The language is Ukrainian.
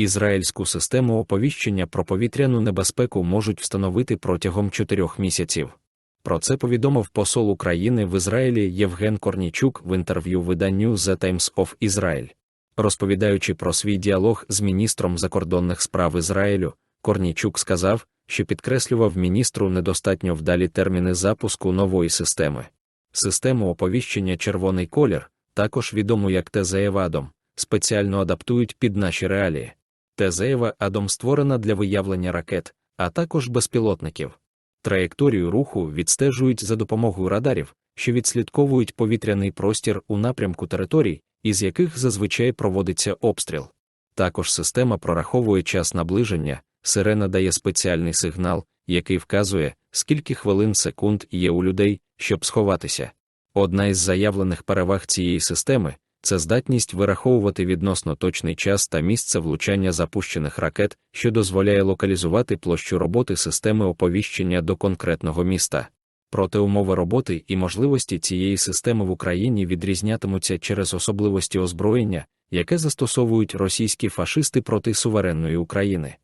Ізраїльську систему оповіщення про повітряну небезпеку можуть встановити протягом чотирьох місяців. Про це повідомив посол України в Ізраїлі Євген Корнічук в інтерв'ю виданню The Times of Israel. Розповідаючи про свій діалог з міністром закордонних справ Ізраїлю, Корнічук сказав, що підкреслював міністру недостатньо вдалі терміни запуску нової системи. Систему оповіщення червоний колір, також відому як Тезеєва Адом, спеціально адаптують під наші реалії. Тезеєва Адом створена для виявлення ракет, а також безпілотників. Траєкторію руху відстежують за допомогою радарів, що відслідковують повітряний простір у напрямку територій, із яких зазвичай проводиться обстріл. Також система прораховує час наближення, сирена дає спеціальний сигнал, який вказує, скільки хвилин секунд є у людей, щоб сховатися. Одна із заявлених переваг цієї системи це здатність вираховувати відносно точний час та місце влучання запущених ракет, що дозволяє локалізувати площу роботи системи оповіщення до конкретного міста. Проте умови роботи і можливості цієї системи в Україні відрізнятимуться через особливості озброєння, яке застосовують російські фашисти проти суверенної України.